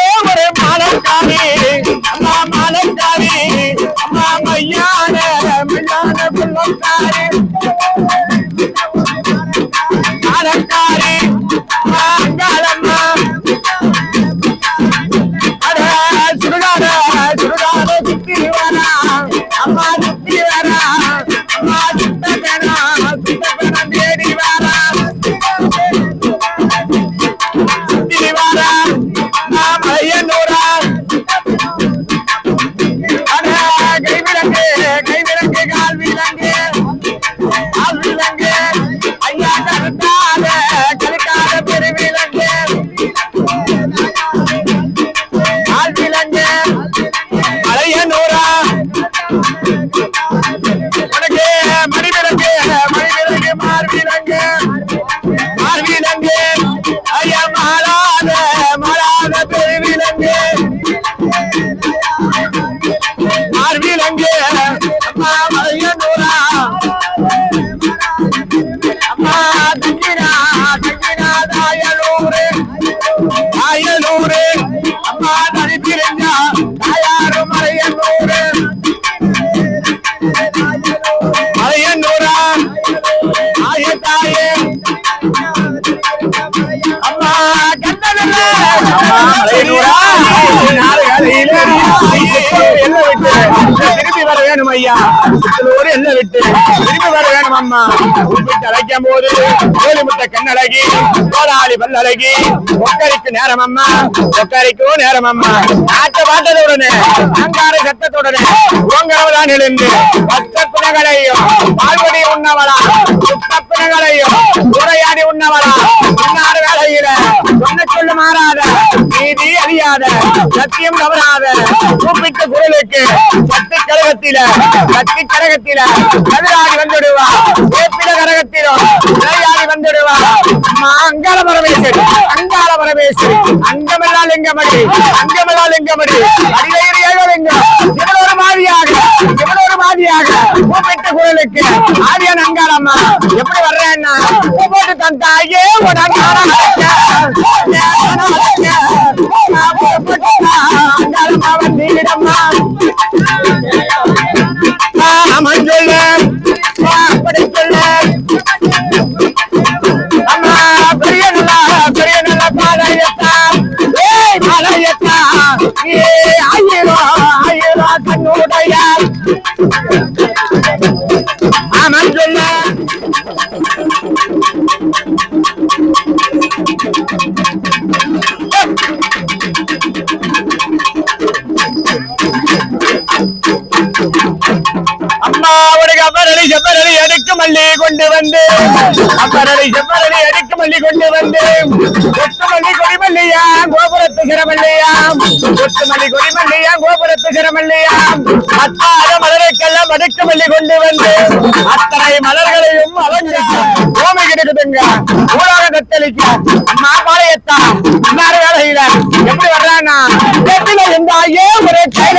போட்டு ஒரு மாலக்காரி அம்மா மாலக்காரி அம்மா மையான மையான புள்ளக்காரி வேணும் ஐயா ஒரு என்ன விட்டு திரும்பி வர வேணும் அம்மா உப்பிட்டு அழைக்கும் போது கோழி முட்டை கண்ணழகி கோடாளி பல்லழகி ஒக்கரிக்கு நேரம் அம்மா ஒக்கரிக்கும் நேரம் அம்மா நாட்டை பார்த்ததுடனே அங்கார சத்தத்துடனே ஓங்கரவதான் எழுந்து பத்த பிணங்களையும் பால்வடி உண்ணவளா சுத்த பிணங்களையும் உரையாடி உண்ணவளா நீதி சத்தியம் தவறாத கூப்பிட்ட குரலுக்கு சத்து கழகத்தில சக்தி கழகத்தில கதிராடி வந்துடுவா வேப்பில கரகத்திலும் விளையாடி வந்துடுவா. அம்மா பரமேசு அங்கால பரமேசு அங்கமெல்லாம் லிங்கமடி அங்கமெல்லாம் லிங்கமடி அடிவயிறு ஏகலிங்கம் இவ்வளவு மாதிரியாக இவ்வளவு மாதிரியாக கூப்பிட்ட குரலுக்கு ஆரியன் அங்காளம்மா எப்படி வர்றேன்னா போட்டு தந்தாயே உடனே உன் அங்காளம் அங்காளம்மா வந்தீடம்மா ஆமாம் சொல்லு அப்படி சொல்லு அம்மா பெரிய நல்ல பெரிய நல்ல பாளையத்தா ஏய் பாளையத்தா ஏ ஆயிரம் ஆயிரம் தன்னுடைய ஆமாம் சொல்லு வந்து அப்பரளி செப்பரளி அடுக்கு மல்லி கொண்டு வந்து கொத்து மல்லி கொடிமல்லியா கோபுரத்து சிரமல்லியா? கொத்து மல்லி கொடிமல்லியா கோபுரத்து சிரமல்லியா? அத்தார மலரைக்கெல்லாம் அடுக்கு மல்லி கொண்டு வந்து அத்தனை மலர்களையும் அலங்கா பூமி கிடக்குதுங்க. அம்மா வேலையில. எப்படி ஒரு கையில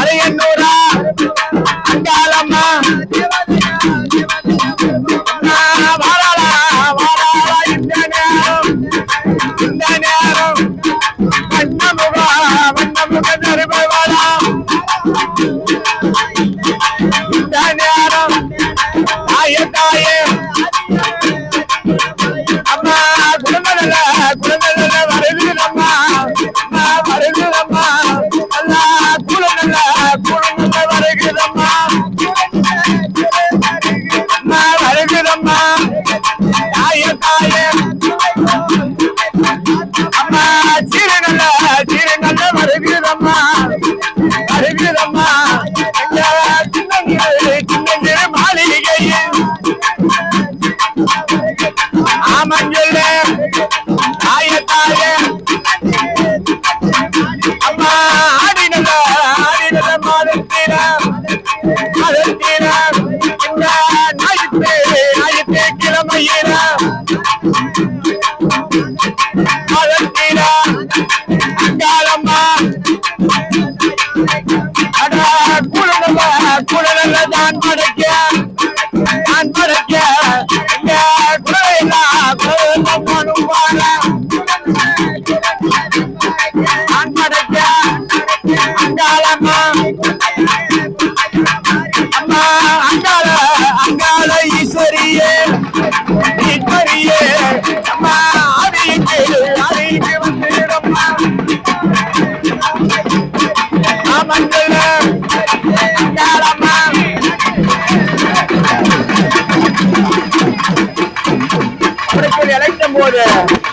அது என்னூரா அங்காளம்மா. வாராளா வாராளா இந்த நேரம். இந்த நேரம். வண்ணமுகா வண்ணமுக தருபவாளா செய்யறா அதற்கினா அங்காளம்மா அடா குழந்தை குழந்தை Blackwater.